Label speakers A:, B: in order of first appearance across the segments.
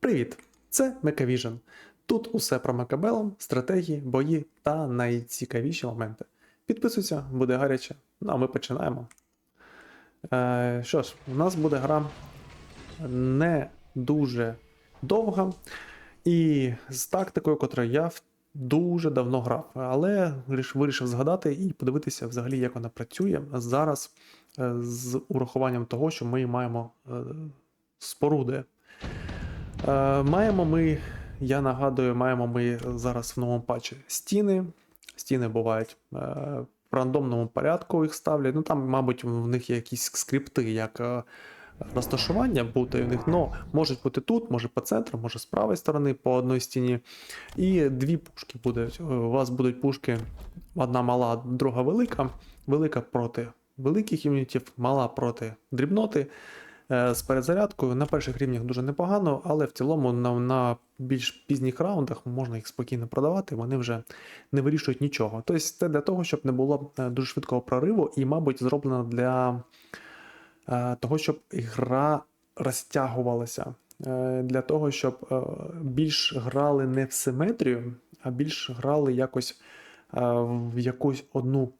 A: Привіт! Це Мекавіжн. Тут усе про Мекабелом, стратегії, бої та найцікавіші моменти. Підписуйся, буде гаряче. Ну а ми починаємо. Е, що ж, у нас буде гра не дуже довга. І з тактикою, котрою я дуже давно грав, але виріш- вирішив згадати і подивитися взагалі, як вона працює зараз з урахуванням того, що ми маємо е, споруди. Е, Маємо ми, я нагадую, маємо ми зараз в новому патчі стіни. Стіни бувають е, в рандомному порядку їх ставлять. Ну там, мабуть, в них є якісь скрипти, як е, розташування бути в них, но можуть бути тут, може по центру, може з правої сторони по одній стіні. І дві пушки будуть. Е, У вас будуть пушки, одна мала, друга велика. Велика проти великих юнітів, мала проти дрібноти е, з перезарядкою. На перших рівнях дуже непогано, але в цілому на, на більш пізніх раундах можна їх спокійно продавати, вони вже не вирішують нічого. Тобто це для того, щоб не було е, дуже швидкого прориву, і, мабуть, зроблено для е, того, щоб гра розтягувалася. Для того, щоб більш грали не в симетрію, а більш грали якось в якусь одну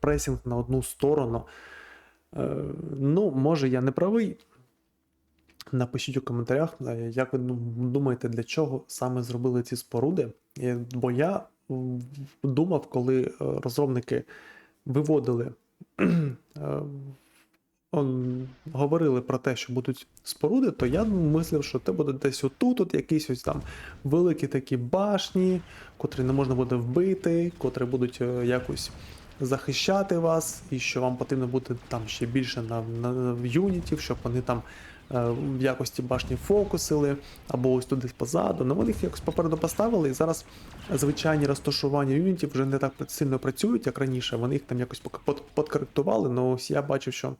A: пресінг на одну сторону. Е, Ну, може, я не правий. Напишіть у коментарях, е, як ви думаєте, для чого саме зробили ці споруди. Е, Бо я думав, коли розробники виводили, говорили про те, що будуть споруди, то я мислив, що це буде десь отут, от якісь ось там великі такі башні, котрі не можна буде вбити, котрі будуть е, якось захищати вас, і що вам потрібно бути там ще більше на, на, на юнітів, щоб вони там е, в якості башні фокусили, або ось тут позаду. Ну вони їх якось попереду поставили, і зараз звичайні розташування юнітів вже не так сильно працюють, як раніше. Вони їх там якось подкоректували. Ну ось я бачив, що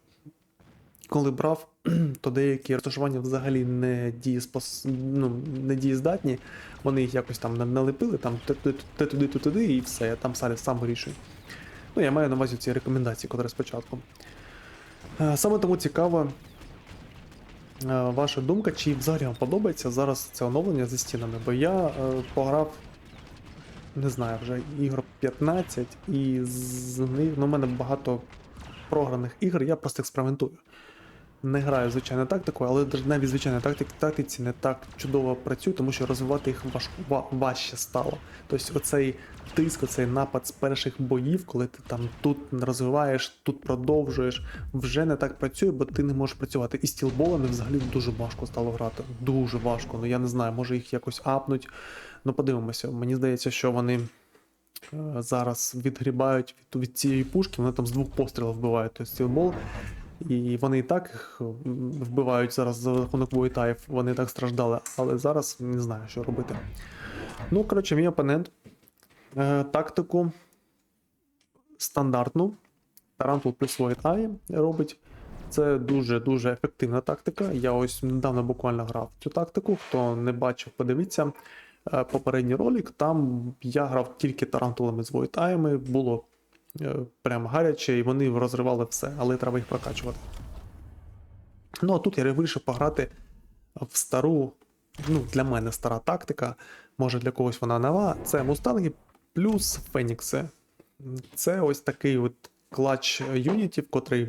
A: коли брав, то деякі розташування взагалі не, дієспос... ну, не дієздатні. Вони їх якось там налепили, там те туди, те туди, і все, я там сам, сам вирішую. Ну, я маю на увазі ці рекомендації, котрі спочатку. Е, Саме тому цікаво е, ваша думка, чи взагалі вам подобається зараз це оновлення зі стінами, бо я е, пограв, не знаю, вже ігор 15, і з них ну, у мене багато програних ігор, я просто експериментую. Не граю звичайно тактику, але навіть звичайно тактик, тактиці не так чудово працюю, тому що розвивати їх важко, ва- важче стало. Тобто оцей тиск, оцей напад з перших боїв, коли ти там тут розвиваєш, тут продовжуєш, вже не так працює, бо ти не можеш працювати. І стілболами взагалі дуже важко стало грати. Дуже важко. Ну я не знаю, може їх якось апнуть. Ну подивимося. Мені здається, що вони е, зараз відгрібають від, від цієї пушки, вони там з двох пострілів вбивають той стілбол. І вони і так вбивають зараз за рахунок воїтаїв, вони так страждали, але зараз не знаю, що робити. Ну, коротше, мій опонент е, тактику стандартну. Тарантул плюс Воїтай робить. Це дуже-дуже ефективна тактика. Я ось недавно буквально грав цю тактику. Хто не бачив, подивіться е, попередній ролик. Там я грав тільки тарантулами з воїтаями. Було прям гаряче, і вони розривали все, але треба їх прокачувати. Ну а тут я вирішив пограти в стару, ну, для мене стара тактика, може для когось вона нова. Це мустанги плюс фенікси. Це ось такий от клач юнітів, котрий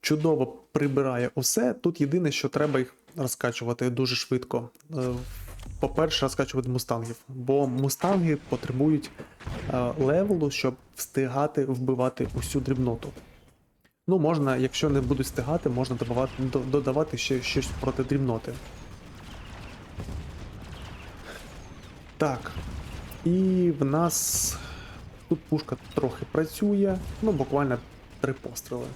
A: чудово прибирає усе. Тут єдине, що треба їх розкачувати дуже швидко. По-перше, розкачувати мустангів, бо мустанги потребують е, левелу, щоб встигати вбивати усю дрібноту. Ну, можна, якщо не будуть встигати, можна додавати, додавати ще щось проти дрібноти. Так. І в нас тут пушка трохи працює, ну буквально три постріли.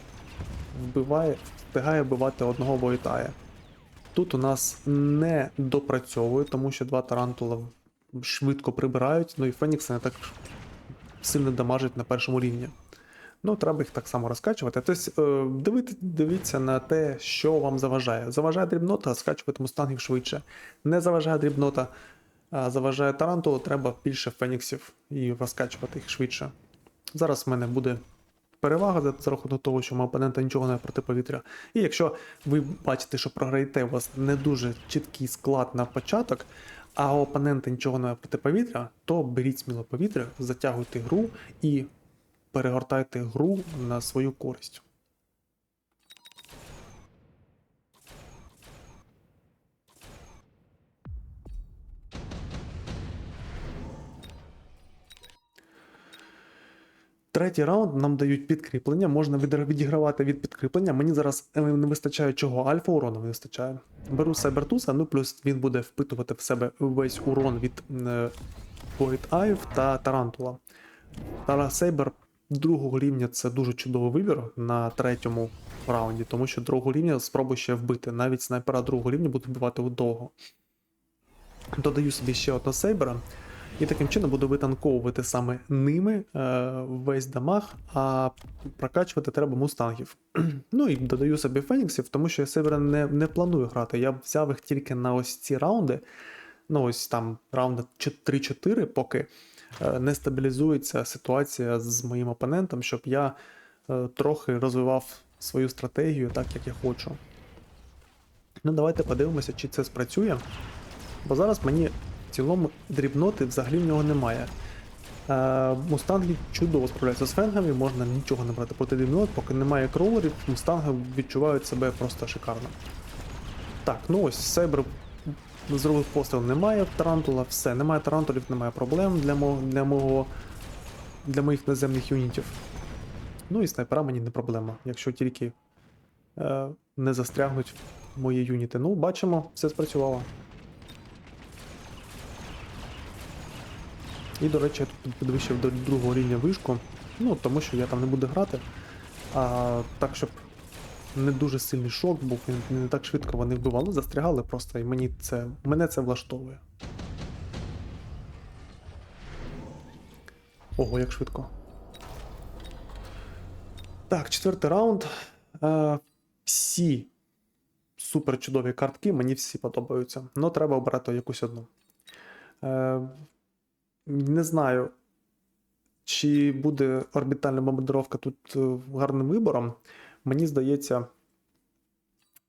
A: Вбиває, встигає вбивати одного воїтая. Тут у нас не допрацьовує, тому що два тарантула швидко прибирають, ну і Фенікси не так сильно дамажить на першому рівні. Ну, треба їх так само розкачувати. Тобто, е, дивити, дивіться на те, що вам заважає. Заважає дрібнота, скачувати мустангів швидше. Не заважає дрібнота, а заважає тарантулу, треба більше феніксів і розкачувати їх швидше. Зараз в мене буде перевага за, рахунок того, що мого опонента нічого не проти повітря. І якщо ви бачите, що програєте, у вас не дуже чіткий склад на початок, а опонента нічого не проти повітря, то беріть сміло повітря, затягуйте гру і перегортайте гру на свою користь. Третій раунд нам дають підкріплення, можна відігравати від підкріплення. Мені зараз е, не вистачає чого, альфа урону не вистачає. Беру Сайбертуса, ну плюс він буде впитувати в себе весь урон від е, Void Eye та Тарантула. Тара Сейбер другого рівня це дуже чудовий вибір на третьому раунді, тому що другого рівня спробуй ще вбити. Навіть снайпера другого рівня буде вбивати довго. Додаю собі ще одного сейбера. І таким чином буду витанковувати саме ними е, весь дамаг, а прокачувати треба мустангів. ну і додаю собі феніксів, тому що я сейбера не, не планую грати. Я взяв їх тільки на ось ці раунди. Ну, ось там раунди 3-4, поки е, не стабілізується ситуація з моїм опонентом, щоб я е, трохи розвивав свою стратегію так, як я хочу. Ну, давайте подивимося, чи це спрацює. Бо зараз мені в цілому дрібноти взагалі в нього немає. Е, мустанги чудово справляються з фенгами, можна нічого не брати проти дрібнот, поки немає кроулерів, мустанги відчувають себе просто шикарно. Так, ну ось Сейбр зробив постріл, немає тарантула, все, немає тарантулів, немає проблем для мого, для мого для моїх наземних юнітів. Ну і снайпера мені не проблема, якщо тільки е, не застрягнуть мої юніти. Ну, бачимо, все спрацювало. І, до речі, я тут підвищив до другого рівня вишку, ну, тому що я там не буду грати. А так, щоб не дуже сильний шок був, не так швидко вони вбивали, застрягали просто, і мені це, мене це влаштовує. Ого, як швидко. Так, четвертий раунд. Е, всі супер чудові картки, мені всі подобаються. але треба обрати якусь одну. Е, не знаю, чи буде орбітальна бомбардировка тут е, гарним вибором. Мені здається,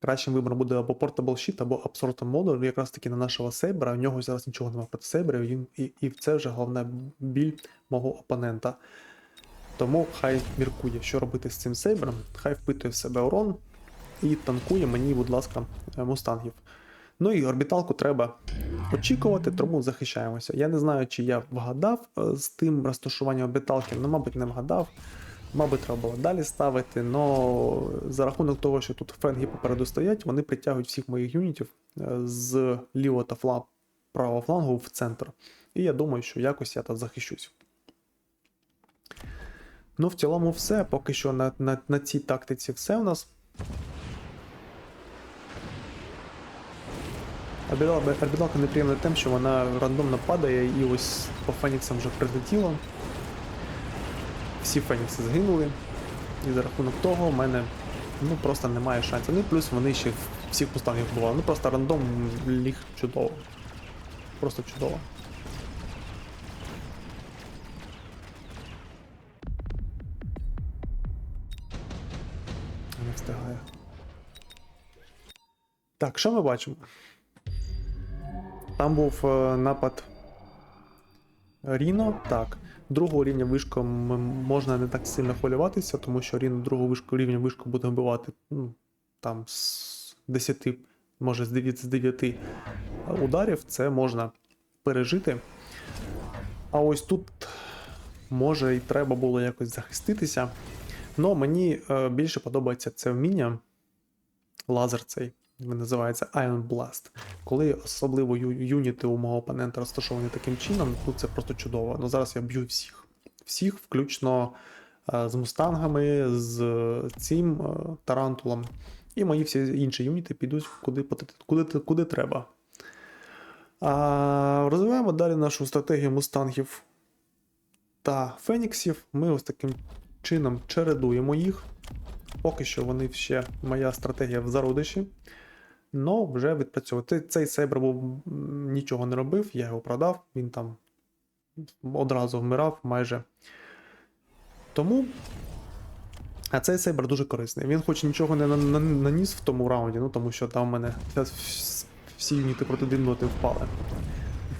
A: кращим вибором буде або Portable Sheet, або Absorption Model, якраз таки на нашого сейбера. У нього зараз нічого немає проти сейберів, і, і, і це вже головна біль мого опонента. Тому хай міркує, що робити з цим сейбером, хай впитує в себе урон і танкує мені, будь ласка, е, мустангів. Ну і орбіталку треба очікувати, тому захищаємося. Я не знаю, чи я вгадав е, з тим розташуванням орбіталки, ну, мабуть, не вгадав. Мабуть, треба було далі ставити, але за рахунок того, що тут фенги попереду стоять, вони притягують всіх моїх юнітів е, з лівого та фланг, правого флангу в центр. І я думаю, що якось я тут захищусь. Ну, в цілому, все. Поки що на, на, на цій тактиці все у нас. Арбіталка неприємна тим, що вона рандомно падає і ось по Феніксам вже прилетіло. Всі Фенікси згинули. І за рахунок того в мене ну, просто немає шансів. Ну і плюс вони ще всіх поставних бували. Ну просто рандом ліг чудово. Просто чудово. Не встигає. Так, що ми бачимо? Там був е, напад Ріно. Так. Другого рівня вишку м- можна не так сильно хвилюватися, тому що Ріно другого рівня вишку буде вбивати ну, там з 10, може з 9, з 9 ударів. Це можна пережити. А ось тут може і треба було якось захиститися. Но мені е, більше подобається це вміння. Лазер цей. Він називається Iron Blast. Коли особливо юніти у мого опонента розташовані таким чином, тут це просто чудово. Ну зараз я б'ю всіх. Всіх, включно е, з мустангами, з цим е, тарантулом. І мої всі інші юніти підуть куди, куди, куди треба. А, розвиваємо далі нашу стратегію мустангів та феніксів. Ми ось таким чином чередуємо їх. Поки що вони ще моя стратегія в зародиші. Но вже відпрацьовувати. Цей сейбр був нічого не робив, я його продав, він там одразу вмирав майже. Тому А цей сейбр дуже корисний. Він хоч нічого не на- на- наніс в тому раунді, ну тому що там в мене всі юніти проти дрібноти впали.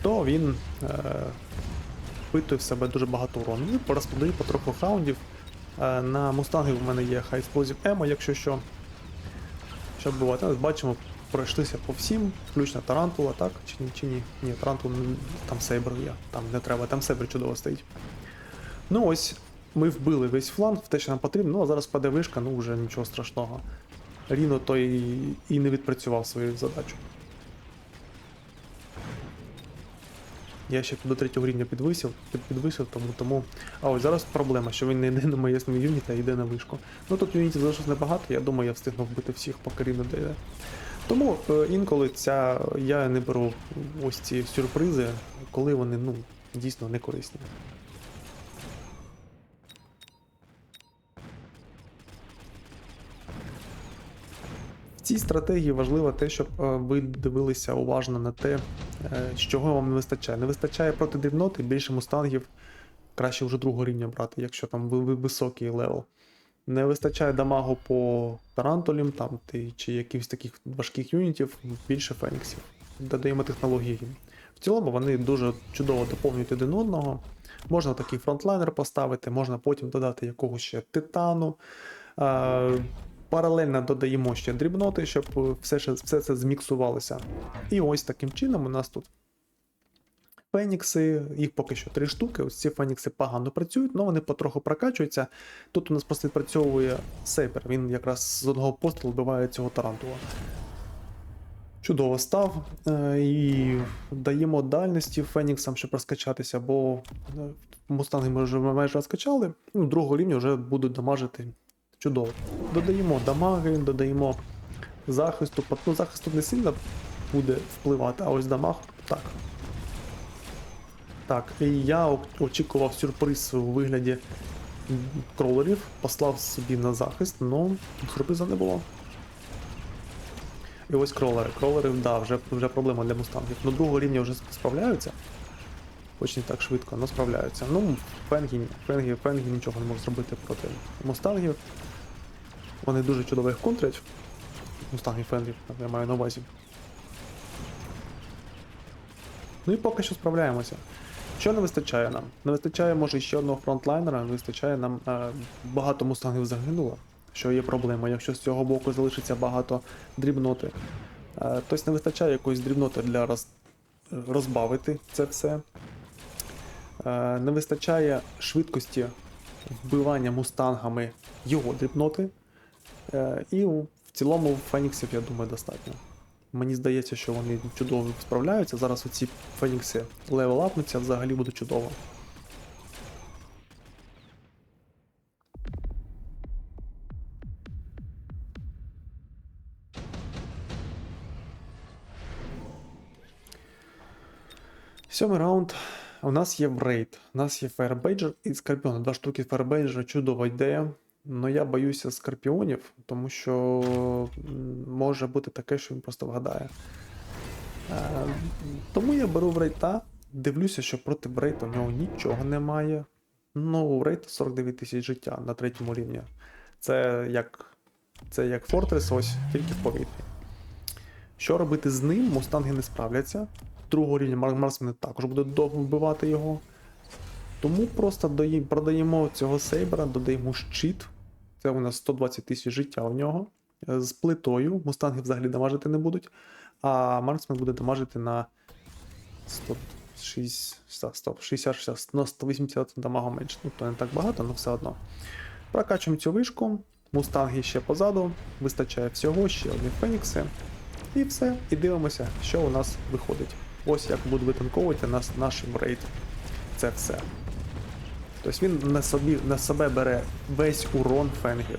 A: То він е, впитує в себе дуже багато урону. І розподаю потроху раундів. Е, на мустанги в мене є High Explosive Емо, якщо що. Що буває, бачимо, пройшлися по всім, включно Тарантула, так? Чи ні? Чи ні? Ні, Тарантул там Сейбр є, там не треба, там Сейбр чудово стоїть. Ну ось, ми вбили весь фланг, те, що нам потрібно, ну а зараз паде вишка, ну вже нічого страшного. Ріно той і, не відпрацював свою задачу. Я ще до третього рівня підвисив, підвисив, тому тому. А ось зараз проблема, що він не йде на моє юніт, а йде на вишку. Ну тут юнітів залишилось небагато, я думаю, я встигну вбити всіх, поки Ріно дійде. Тому е, інколи ця я не беру ось ці сюрпризи, коли вони ну, дійсно не корисні. В цій стратегії важливо те, щоб е, ви дивилися уважно на те, е, чого вам не вистачає. Не вистачає проти дрібноти, більше мустангів краще вже другого рівня брати, якщо там ви- високий левел. Не вистачає дамагу по тарантулям там, чи якихось таких важких юнітів, більше феніксів. Додаємо технології. В цілому вони дуже чудово доповнюють один одного. Можна такий фронтлайнер поставити, можна потім додати якогось ще титану. А, паралельно додаємо ще дрібноти, щоб е, все, все це зміксувалося. І ось таким чином у нас тут Фенікси, їх поки що три штуки. Ось ці фенікси погано працюють, але вони потроху прокачуються. Тут у нас просто відпрацьовує сейпер. Він якраз з одного пострілу вбиває цього тарантула. Чудово став. Е, І даємо дальності феніксам, щоб розкачатися, бо е, мустанги ми вже майже розкачали. Ну, другого рівня вже будуть дамажити чудово. Додаємо дамаги, додаємо захисту. Ну, захист не сильно буде впливати, а ось дамаг так. Так, і я очікував сюрприз у вигляді кролерів, послав собі на захист, але сюрприза не було. І ось кролери. Кролери, да, вже, вже проблема для мустангів. Ну, другого рівня вже справляються. Хоч не так швидко, але справляються. Ну, фенгі, фенгі, фенгі нічого не можуть зробити проти мустангів. Вони дуже чудово їх контрять. Мустанги фенгів, я маю на увазі. Ну і поки що справляємося. Що не вистачає нам? Не вистачає, може, ще одного фронтлайнера, не вистачає нам е, багато мустангів загинуло, що є проблема. Якщо з цього боку залишиться багато дрібноти, е, тобто не вистачає якоїсь дрібноти для роз, розбавити це все. Е, не вистачає швидкості вбивання мустангами його дрібноти. Е, і в цілому феніксів, я думаю, достатньо. Мені здається, що вони чудово справляються. Зараз оці фенікси левел апнуться, взагалі буде чудово. Сьомий раунд. У нас є рейд. У нас є Firebadger і Скорпіон. Два штуки Firebadger чудова ідея. Ну я боюся скорпіонів, тому що може бути таке, що він просто вгадає. Е, тому я беру в рейта, дивлюся, що проти Брейта у нього нічого немає. Ну, у Рейта 49 тисяч життя на третьому рівні. Це як, це як Фортрес, ось тільки в повітрі. Що робити з ним? Мустанги не справляться. Другого рівня Мар- Марсмени також буде довго вбивати його. Тому просто дої- продаємо цього сейбера, додаємо щит. Це у нас 120 тисяч життя у нього. Е, З плитою. Мустанги взагалі дамажити не будуть. А Марксмен буде дамажити на 160, стоп, 60, 60, на 180 дамагу менше. Ну, то не так багато, але все одно. Прокачуємо цю вишку. Мустанги ще позаду. Вистачає всього, ще одні фенікси. І все. І дивимося, що у нас виходить. Ось як буде витанковувати нас наш рейд. Це все. Тобто він на, собі, на себе бере весь урон фенгів.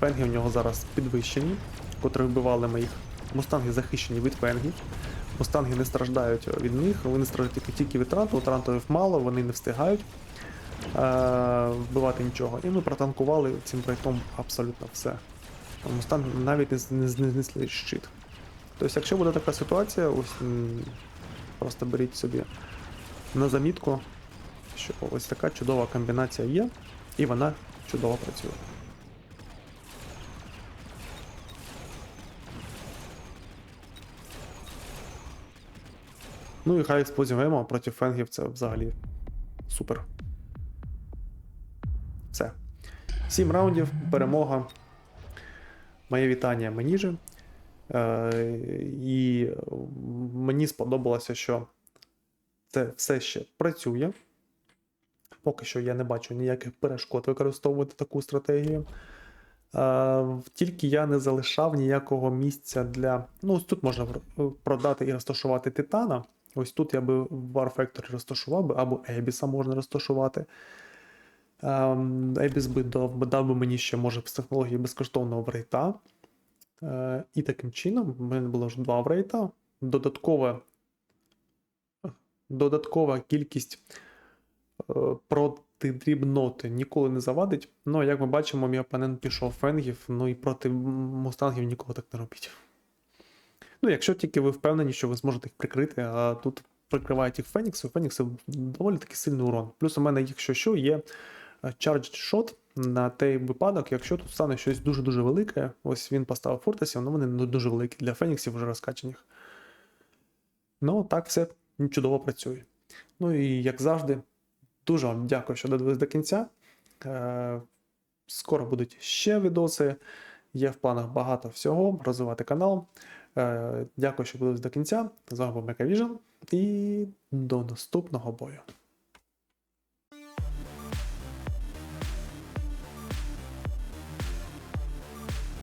A: Фенги у нього зараз підвищені, котрі вбивали ми їх. Мустанги захищені від фенгів. Мустанги не страждають від них, вони страждають тільки, від транту, трантових мало, вони не встигають е- вбивати нічого. І ми протанкували цим проєктом абсолютно все. Мустанги навіть не, не, не знесли щит. Тобто, якщо буде така ситуація, ось просто беріть собі на замітку, що ось така чудова комбінація є, і вона чудово працює. Ну і хай експлозів гемо проти фенгів це взагалі супер. Все. 7 раундів, перемога. Моє вітання мені же. Е, І мені сподобалося, що це все ще працює. Поки що я не бачу ніяких перешкод використовувати таку стратегію. Е, тільки я не залишав ніякого місця для. Ну, ось тут можна продати і розташувати Титана. Ось тут я би War Factory розташував би, або Ебіса можна розташувати. Ем, Ебіс би дав, би- мені ще, може, з технології безкоштовного врейта. Е, і таким чином, в мене було вже два врейта. Додаткова, додаткова кількість проти дрібноти ніколи не завадить. Ну, як ми бачимо, мій опонент пішов фенгів, ну і проти мустангів ніколи так не робіть. Ну, якщо тільки ви впевнені, що ви зможете їх прикрити, а тут прикривають їх Фенікси, у Феніксів доволі таки сильний урон. Плюс у мене, якщо що, є е, Charged Shot на той випадок, якщо тут стане щось дуже-дуже велике, ось він поставив фортесів, ну вони дуже великі для Феніксів вже розкачаних. Ну, так все чудово працює. Ну і як завжди, дуже вам дякую, що додивились до кінця. Е, Скоро будуть ще відоси. Є в планах багато всього, розвивати канал. Е, Дякую, що додивились до кінця. З вами був Мекавіжн і до наступного бою.